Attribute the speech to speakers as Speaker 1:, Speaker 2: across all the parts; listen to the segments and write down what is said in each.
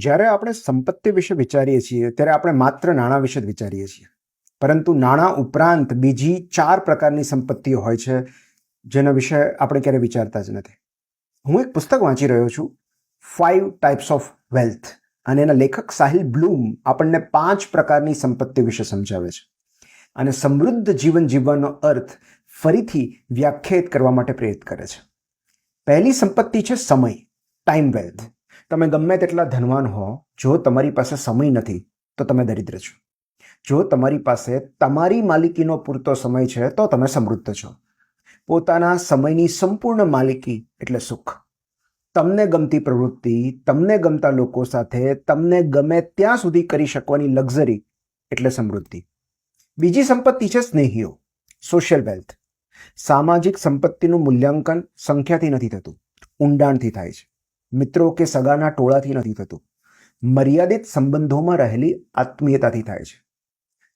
Speaker 1: જ્યારે આપણે સંપત્તિ વિશે વિચારીએ છીએ, ત્યારે આપણે માત્ર નાણાં વિશે જ વિચારીએ છીએ. પરંતુ નાણાં ઉપરાંત બીજી ચાર પ્રકારની સંપત્તિઓ હોય છે, જેના વિશે આપણે ક્યારેય વિચારતા જ નથી. હું એક પુસ્તક વાંચી રહ્યો છું ફાઇવ ટાઈપ્સ ઓફ વેલ્થ અને એના લેખક સાહિલ બ્લૂમ આપણને પાંચ પ્રકારની સંપત્તિ વિશે સમજાવે છે. અને સમૃદ્ધ જીવન જીવવાનો અર્થ ફરીથી વ્યાખ્યાયિત કરવા માટે પ્રેરિત કરે છે. પહેલી સંપત્તિ છે સમય ટાઈમ વેલ્થ તમે ગમે તેટલા ધનવાન હો, જો તમારી પાસે સમય નથી, તો તમે દરિદ્ર છો. જો તમારી પાસે તમારી માલિકીનો પૂરતો સમય છે, તો તમે સમૃદ્ધ છો. પોતાના સમયની સંપૂર્ણ માલિકી એટલે સુખ. તમને ગમતી પ્રવૃત્તિ, તમને ગમતા લોકો સાથે, તમને ગમે ત્યાં સુધી કરી શકવાની લક્ઝરી એટલે સમૃદ્ધિ. બીજી સંપત્તિ છે સ્નેહીઓ સોશિયલ વેલ્થ સામાજિક સંપત્તિનું મૂલ્યાંકન સંખ્યાથી નથી થતું, ઊંડાણથી થાય છે. મિત્રો કે સગાના ટોળાથી નથી થતું. મર્યાદિત સંબંધોમાં રહેલી આત્મીયતાથી થાય છે.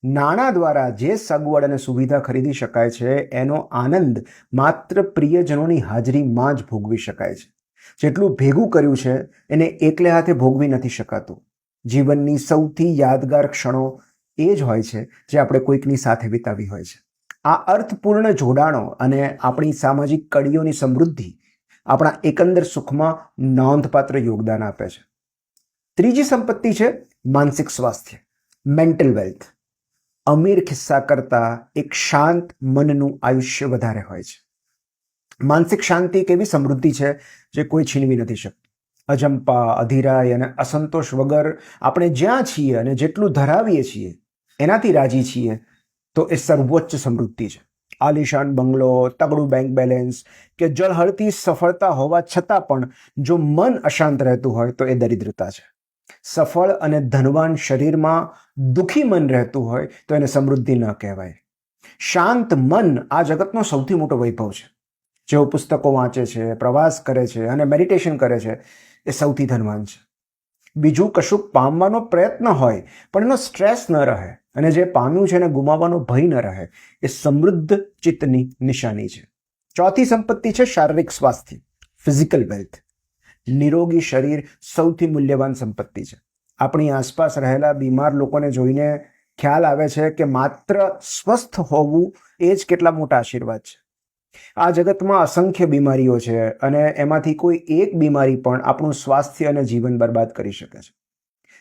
Speaker 1: નાણાં દ્વારા જે સગવડ અને સુવિધા ખરીદી શકાય છે, એનો આનંદ માત્ર પ્રિયજનોની હાજરીમાં જ ભોગવી શકાય છે. જેટલું ભેગું કર્યું છે, એને એકલે હાથે ભોગવી નથી શકાતું. જીવનની સૌથી યાદગાર ક્ષણો એ જ હોય છે, જે આપણે કોઈકની સાથે વિતાવી હોય છે. આ અર્થપૂર્ણ જોડાણો અને આપણી સામાજિક કડીઓની સમૃદ્ધિ આપણા એકંદર સુખમાં નોંધપાત્ર યોગદાન આપે છે. ત્રીજી સંપત્તિ છે માનસિક સ્વાસ્થ્ય મેન્ટલ વેલ્થ અમીર ખિસ્સા કરતાં એક શાંત મનનું આયુષ્ય વધારે હોય છે. માનસિક શાંતિ એક એવી સમૃદ્ધિ છે જે કોઈ છીનવી નથી શકતું. અજંપા, અધિરાય અને અસંતોષ વગર આપણે જ્યાં છીએ અને જેટલું ધરાવીએ છીએ, એનાથી રાજી છીએ, તો એ સર્વોચ્ચ સમૃદ્ધિ છે. આલિશાન બંગલો, તગડું બેંક બેલેન્સ કે જળહળતી સફળતા હોવા છતાં પણ જો મન અશાંત રહેતું હોય તો એ દરિદ્રતા છે. સફળ અને ધનવાન શરીરમાં દુઃખી મન રહેતું હોય તો એને સમૃદ્ધિ ન કહેવાય. શાંત મન આ જગતનો સૌથી મોટો વૈભવ છે. જેઓ પુસ્તકો વાંચે છે, પ્રવાસ કરે છે અને મેડિટેશન કરે છે, એ સૌથી ધનવાન છે. બીજું કશું પામવાનો પ્રયત્ન હોય પણ એનો સ્ટ્રેસ ન રહે. અને જે પામ્યું છે એને ગુમાવવાનો ભય ન રહે, એ સમૃદ્ધ ચિત્તની નિશાની છે. ચોથી સંપત્તિ છે શારીરિક સ્વાસ્થ્ય ફિઝિકલ વેલ્થ નિરોગી શરીર સૌથી મૂલ્યવાન સંપત્તિ છે. આપણી આસપાસ રહેલા બીમાર લોકોને જોઈને ખ્યાલ આવે છે કે માત્ર સ્વસ્થ હોવું એ જ કેટલા મોટા આશીર્વાદ છે. આ જગતમાં અસંખ્ય બીમારીઓ છે અને એમાંથી કોઈ એક બીમારી પણ આપણું સ્વાસ્થ્ય અને જીવન બરબાદ કરી શકે છે.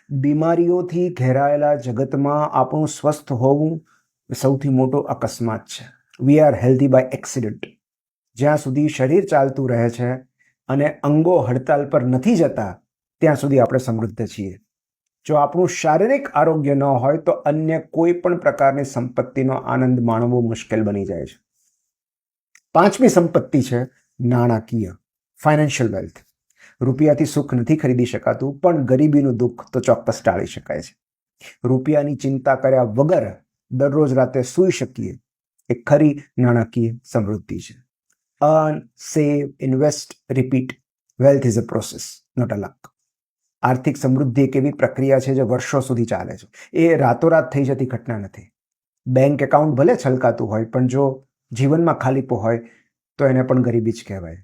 Speaker 1: બીમારીઓથી ઘેરાયેલા જગતમાં આપણું સ્વસ્થ હોવું સૌથી મોટો અકસ્માત છે. We are healthy by accident જ્યાં સુધી શરીર ચાલતું રહે છે અને અંગો હડતાલ પર નથી જતા, ત્યાં સુધી આપણે સમૃદ્ધ છીએ. જો આપણું શારીરિક આરોગ્ય ન હોય, તો અન્ય કોઈ પણ પ્રકારની સંપત્તિનો આનંદ માણવો મુશ્કેલ બની જાય છે. પાંચમી સંપત્તિ છે નાણાકીય ફાઇનાન્શિયલ વેલ્થ રૂપિયાથી સુખ નથી ખરીદી શકાતું, પણ ગરીબીનું દુઃખ તો ચોક્કસ ટાળી શકાય છે. રૂપિયાની ચિંતા કર્યા વગર દરરોજ રાતે સૂઈ શકીએ, એ ખરી નાણાકીય સમૃદ્ધિ છે. Earn, save, invest, repeat, wealth is a process, not a luck. આર્થિક સમૃદ્ધિ એક એવી પ્રક્રિયા છે જે વર્ષો સુધી ચાલે છે. એ રાતોરાત થઈ જતી ઘટના નથી. બેંક એકાઉન્ટ ભલે છલકાતું હોય, પણ જો જીવનમાં ખાલીપો હોય, તો એને પણ ગરીબી જ કહેવાય.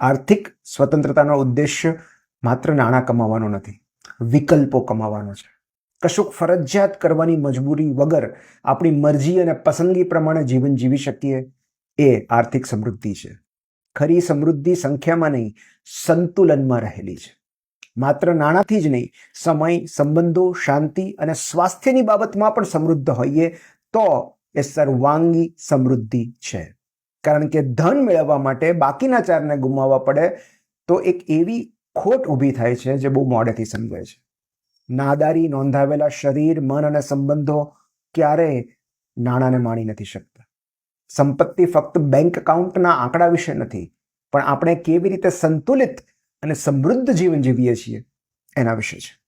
Speaker 1: આર્થિક સ્વતંત્રતાનો ઉદ્દેશ્ય માત્ર નાણાં કમાવાનો નથી, વિકલ્પો કમાવાનો છે. કશુંક ફરજિયાત કરવાની મજબૂરી વગર આપણી મરજી અને પસંદગી પ્રમાણે જીવન જીવી શકીએ એ આર્થિક સમૃદ્ધિ છે. ખરી સમૃદ્ધિ સંખ્યામાં નહીં, સંતુલનમાં રહેલી છે. માત્ર નાણાંથી જ નહીં, સમય, સંબંધો, શાંતિ અને સ્વાસ્થ્યની બાબતમાં પણ સમૃદ્ધ હોઈએ તો એ સર્વાંગી સમૃદ્ધિ છે. કારણ કે ધન મેળવવા માટે બાકીના ચારને ગુમાવવા પડે, તો એક એવી ખોટ ઊભી થાય છે જે બહુ મોડેથી સમજાય છે. નાદારી નોંધાવેલા શરીર, મન અને સંબંધો ક્યારેય નાણાંને માણી નથી શકતા. સંપત્તિ ફક્ત બેંક એકાઉન્ટના આંકડા વિશે નથી, પણ આપણે કેવી રીતે સંતુલિત અને સમૃદ્ધ જીવન જીવીએ છીએ એના વિશે છે.